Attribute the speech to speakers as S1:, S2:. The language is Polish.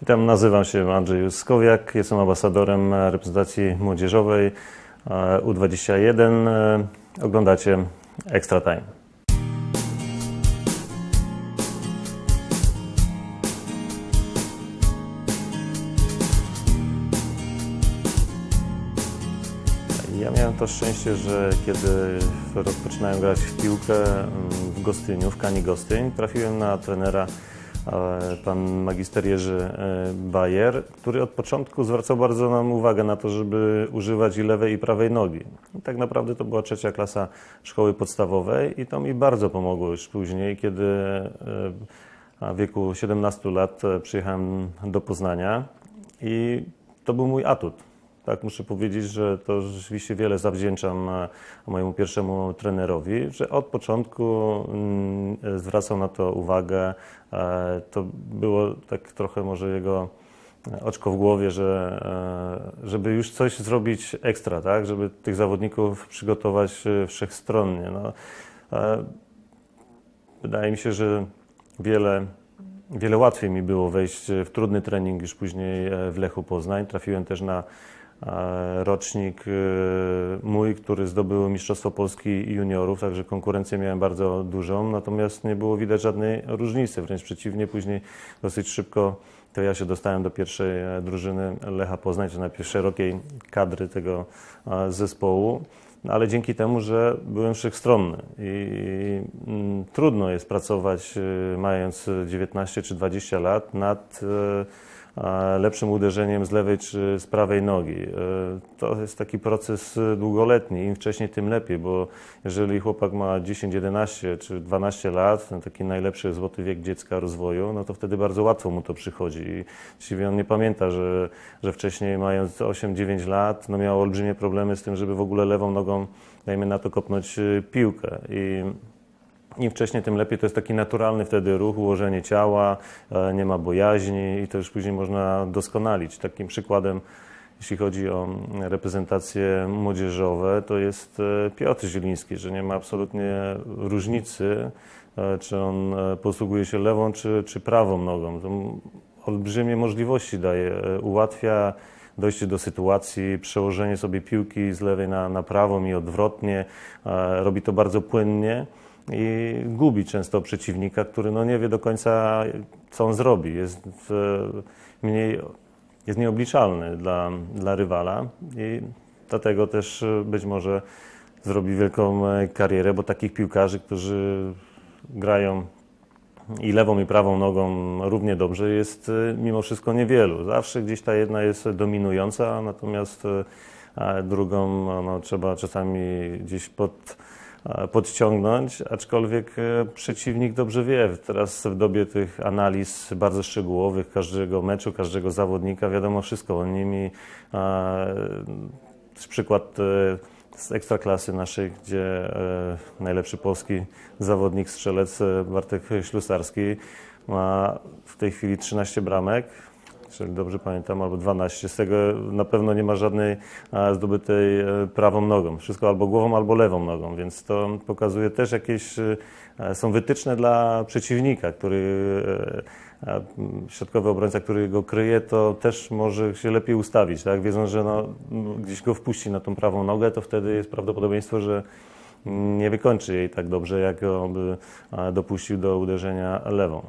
S1: Witam, nazywam się Andrzej Juskowiak, jestem ambasadorem reprezentacji młodzieżowej e, U21. E, Oglądacie Extra Time. Ja miałem to szczęście, że kiedy rozpoczynałem grać w piłkę mm, w Gostyniu, w Kani Gostyń, trafiłem na trenera pan magister Jerzy e, Bajer, który od początku zwracał bardzo nam uwagę na to, żeby używać i lewej i prawej nogi. I tak naprawdę to była trzecia klasa szkoły podstawowej i to mi bardzo pomogło już później, kiedy e, w wieku 17 lat e, przyjechałem do Poznania i to był mój atut. Tak, muszę powiedzieć, że to rzeczywiście wiele zawdzięczam e, mojemu pierwszemu trenerowi, że od początku mm, zwracał na to uwagę. E, To było tak trochę może jego oczko w głowie, że e, żeby już coś zrobić ekstra, tak, żeby tych zawodników przygotować e, wszechstronnie. No, e, wydaje mi się, że wiele, wiele łatwiej mi było wejść w trudny trening już później e, w Lechu Poznań. Trafiłem też na e, rocznik e, mój, który zdobył Mistrzostwo Polski juniorów, także konkurencję miałem bardzo dużą, natomiast nie było widać żadnej różnicy, wręcz przeciwnie, później dosyć szybko to ja się dostałem do pierwszej e, drużyny Lecha Poznań, czy najpierw szerokiej kadry tego e, zespołu. No, ale dzięki temu, że byłem wszechstronny i mm, trudno jest pracować mając 19 czy 20 lat nad lepszym uderzeniem z lewej czy z prawej nogi. Y, To jest taki proces y, długoletni, im wcześniej tym lepiej, bo jeżeli chłopak ma 10, 11 czy 12 lat, taki najlepszy złoty wiek dziecka rozwoju, no to wtedy bardzo łatwo mu to przychodzi. I właściwie on nie pamięta, że, że wcześniej mając 8-9 lat, no miał olbrzymie problemy z tym, żeby w ogóle lewą nogą, dajmy na to, kopnąć y, piłkę. I im wcześniej, tym lepiej. To jest taki naturalny wtedy ruch, ułożenie ciała, e, nie ma bojaźni i to już później można doskonalić. Takim przykładem, jeśli chodzi o reprezentacje młodzieżowe, to jest e, Piotr Zieliński, że nie ma absolutnie różnicy, e, czy on posługuje się lewą, czy, czy prawą nogą. To olbrzymie możliwości daje, ułatwia dojście do sytuacji, przełożenie sobie piłki z lewej na, na prawą i odwrotnie. Robi to bardzo płynnie i gubi często przeciwnika, który no nie wie do końca, co on zrobi. Jest mniej, jest nieobliczalny dla, dla rywala i dlatego też e, być może zrobi wielką e, karierę, bo takich piłkarzy, którzy grają i lewą i prawą nogą równie dobrze jest e, mimo wszystko niewielu. Zawsze gdzieś ta jedna jest dominująca, natomiast drugą no, trzeba czasami gdzieś pod, podciągnąć, aczkolwiek e, przeciwnik dobrze wie. Teraz w dobie tych analiz bardzo szczegółowych każdego meczu, każdego zawodnika wiadomo wszystko o nim i e, przykład e, z ekstraklasy naszej, gdzie e, najlepszy polski zawodnik, strzelec e, Bartek Ślusarski ma w tej chwili 13 bramek, jeżeli dobrze pamiętam, albo 12. Z tego na pewno nie ma żadnej zdobytej e, prawą nogą. Wszystko albo głową, albo lewą nogą, więc to pokazuje też jakieś, e, są wytyczne dla przeciwnika, który e, środkowy obrońca, który go kryje, to też może się lepiej ustawić, tak? Wiedząc, że no, gdzieś go wpuści na tą prawą nogę, to wtedy jest prawdopodobieństwo, że nie wykończy jej tak dobrze, jak by dopuścił do uderzenia lewą.